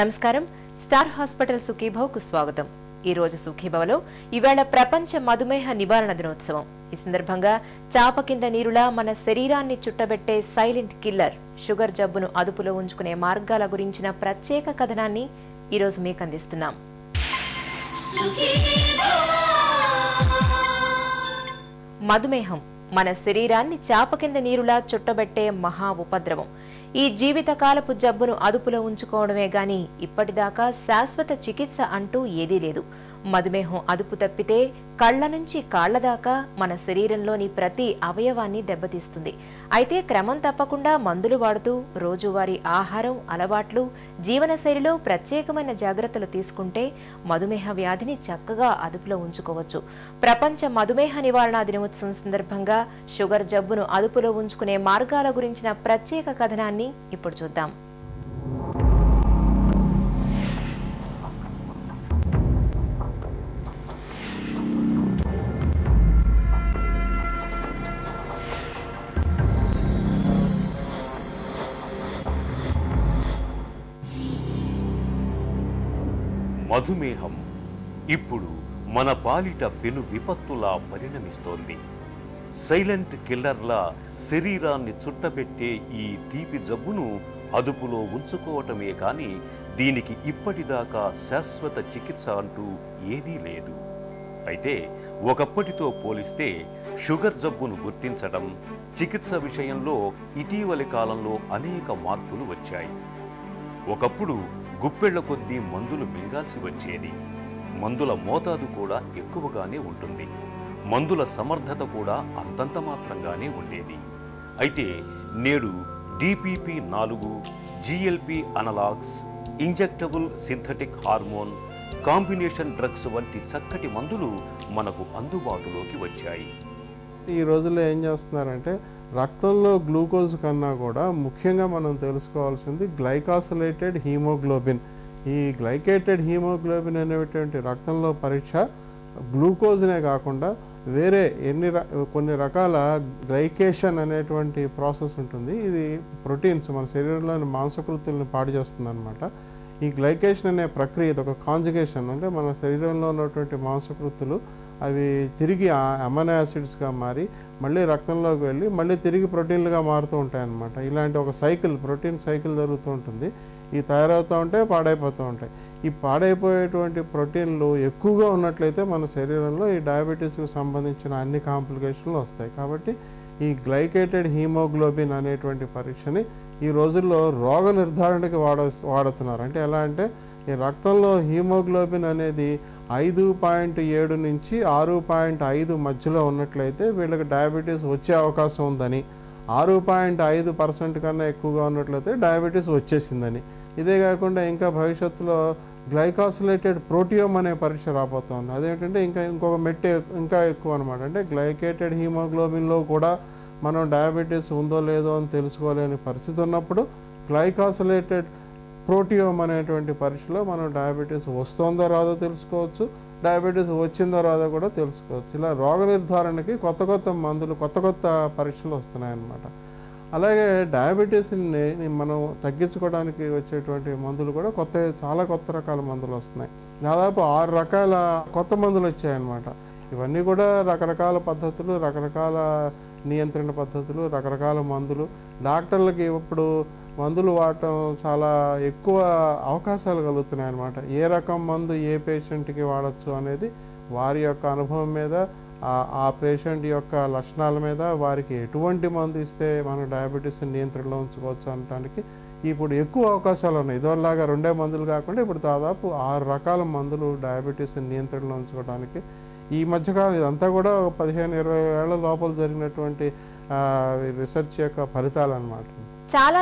నమస్కారం. Star hospital సుఖీభావ్కు స్వాగతం. ఈ రోజు సుఖీభావలో ఇవాళ ప్రపంచ మధుమేహ నివారణ దినోత్సవం. ఈ సందర్భంగా చాప కింద నీరులా మన శరీరాన్ని చుట్టబెట్టే సైలెంట్ కిల్లర్ షుగర్ జబ్బును అదుపులో ఉంచుకునే మార్గాల గురించిన ప్రత్యేక కథనాన్ని ఈరోజు మీకు అందిస్తున్నాం. మధుమేహం మన శరీరాన్ని చాప కింద నీరులా చుట్టబెట్టే మహా ఉపద్రవం. ఈ జీవితకాలపు జబ్బును అదుపులో ఉంచుకోవడమే గాని ఇప్పటిదాకా శాశ్వత చికిత్స అంటూ ఏదీ లేదు. మధుమేహం అదుపు తప్పితే కళ్ళ నుంచి కాళ్ళ దాకా మన శరీరంలోని ప్రతి అవయవాన్ని దెబ్బతీస్తుంది. అయితే క్రమం తప్పకుండా మందులు వాడుతూ రోజువారీ ఆహారం అలవాట్లు జీవనశైలిలో ప్రత్యేకమైన జాగ్రత్తలు తీసుకుంటే మధుమేహ వ్యాధిని చక్కగా అదుపులో ఉంచుకోవచ్చు. ప్రపంచ మధుమేహ నివారణ దినోత్సవం సందర్భంగా షుగర్ జబ్బును అదుపులో ఉంచుకునే మార్గాల గురించిన ప్రత్యేక కథనాన్ని ఇప్పుడు చూద్దాం. మధుమేహం ఇప్పుడు మన పాలిట పెను విపత్తులా పరిణమిస్తోంది. సైలెంట్ కిల్లర్లా శరీరాన్ని చుట్టబెట్టే ఈ తీపి జబ్బును అదుపులో ఉంచుకోవటమే కాని దీనికి ఇప్పటిదాకా శాశ్వత చికిత్స అంటూ ఏదీ లేదు. అయితే ఒకప్పటితో పోలిస్తే షుగర్ జబ్బును గుర్తించడం చికిత్స విషయంలో ఇటీవలి కాలంలో అనేక మార్పులు వచ్చాయి. ఒకప్పుడు గుప్పెళ్ళ కొద్దీ మందులు మింగాల్సి వచ్చేది. మందుల మోతాదు కూడా ఎక్కువగానే ఉంటుంది. మందుల సమర్థత కూడా అంతంత మాత్రంగానే ఉండేది. అయితే నేడు డిపిపి నాలుగు G L P analogs injectable synthetic hormone combination drugs వంటి చక్కటి మందులు మనకు అందుబాటులోకి వచ్చాయి. ఈ రోజుల్లో ఏం చేస్తున్నారంటే రక్తంలో గ్లూకోజ్ కన్నా కూడా ముఖ్యంగా మనం తెలుసుకోవాల్సింది గ్లైకాసలేటెడ్ హీమోగ్లోబిన్. ఈ గ్లైకేటెడ్ హీమోగ్లోబిన్ అనేటువంటి రక్తంలో పరీక్ష గ్లూకోజ్నే కాకుండా వేరే ఎన్ని కొన్ని రకాల గ్లైకేషన్ అనేటువంటి ప్రాసెస్ ఉంటుంది. ఇది ప్రోటీన్స్ మన శరీరంలోని మాంసకృతుల్ని పాడు చేస్తుంది ఈ గ్లైకేషన్ అనే ప్రక్రియ ఇది ఒక కాంజుగేషన్. అంటే మన శరీరంలో ఉన్నటువంటి మాంసకృతులు అవి తిరిగి అమైనో యాసిడ్స్గా మారి మళ్ళీ రక్తంలోకి వెళ్ళి మళ్ళీ తిరిగి ప్రోటీన్లుగా మారుతూ ఉంటాయి అన్నమాట ఇలాంటి ఒక సైకిల్ ప్రోటీన్ సైకిల్ జరుగుతూ ఉంటుంది. ఈ తయారవుతూ ఉంటాయి పాడైపోతూ ఉంటాయి. ఈ పాడైపోయేటువంటి ప్రోటీన్లు ఎక్కువగా ఉన్నట్లయితే మన శరీరంలో ఈ డయాబెటీస్కి సంబంధించిన అన్ని కాంప్లికేషన్లు వస్తాయి. కాబట్టి ఈ గ్లైకేటెడ్ హీమోగ్లోబిన్ అనేటువంటి పరీక్షని ఈ రోజుల్లో రోగ నిర్ధారణకి వాడ వాడుతున్నారు. అంటే ఎలా అంటే ఈ రక్తంలో హీమోగ్లోబిన్ అనేది ఐదు పాయింట్ ఏడు నుంచి ఆరు పాయింట్ ఐదు మధ్యలో ఉన్నట్లయితే వీళ్ళకి డయాబెటీస్ వచ్చే అవకాశం ఉందని ఆరు పాయింట్ ఐదు పర్సెంట్ కన్నా ఎక్కువగా ఉన్నట్లయితే డయాబెటీస్ వచ్చేసిందని. ఇదే కాకుండా ఇంకా భవిష్యత్తులో గ్లైకాసిలేటెడ్ ప్రోటియోమ్ అనే పరీక్ష రాబోతోంది. అదేంటంటే ఇంకా ఇంకొక మెట్టే ఇంకా ఎక్కువ అనమాట అంటే గ్లైకేటెడ్ హీమోగ్లోబిన్లో కూడా మనం డయాబెటీస్ ఉందో లేదో అని తెలుసుకోలేని పరిస్థితి ఉన్నప్పుడు గ్లైకాసిలేటెడ్ ప్రోటియోమ్ అనేటువంటి పరీక్షలో మనం డయాబెటీస్ వస్తుందో రాదో తెలుసుకోవచ్చు డయాబెటీస్ వచ్చిందో రాదో కూడా తెలుసుకోవచ్చు. ఇలా రోగ నిర్ధారణకి కొత్త కొత్త మందులు కొత్త కొత్త పరీక్షలు వస్తున్నాయన్నమాట. అలాగే డయాబెటీస్ని మనం తగ్గించుకోవడానికి వచ్చేటువంటి మందులు కూడా కొత్త చాలా కొత్త రకాల మందులు వస్తున్నాయి. దాదాపు ఆరు రకాల కొత్త మందులు వచ్చాయన్నమాట. ఇవన్నీ కూడా రకరకాల పద్ధతులు రకరకాల నియంత్రణ పద్ధతులు రకరకాల మందులు. డాక్టర్లకి ఇప్పుడు మందులు వాడటం చాలా ఎక్కువ అవకాశాలు కలుగుతున్నాయి అన్నమాట ఏ రకం మందు ఏ పేషెంట్కి వాడచ్చు అనేది వారి యొక్క అనుభవం మీద ఆ- పేషెంట్ యొక్క లక్షణాల మీద వారికి ఎటువంటి మందు ఇస్తే మనం డయాబెటీస్ నియంత్రణలో ఉంచుకోవచ్చు అనడానికి ఇప్పుడు ఎక్కువ అవకాశాలు ఉన్నాయి. ఇదివరలాగా రెండే మందులు కాకుండా ఇప్పుడు దాదాపు ఆరు రకాల మందులు డయాబెటీస్ నియంత్రణలో ఉంచుకోవడానికి ఈ మధ్యకాలం ఇదంతా కూడా పదిహేను ఇరవై ఏళ్ళ లోపల జరిగినటువంటి రీసెర్చ్ యొక్క ఫలితాలు అన్నమాట చాలా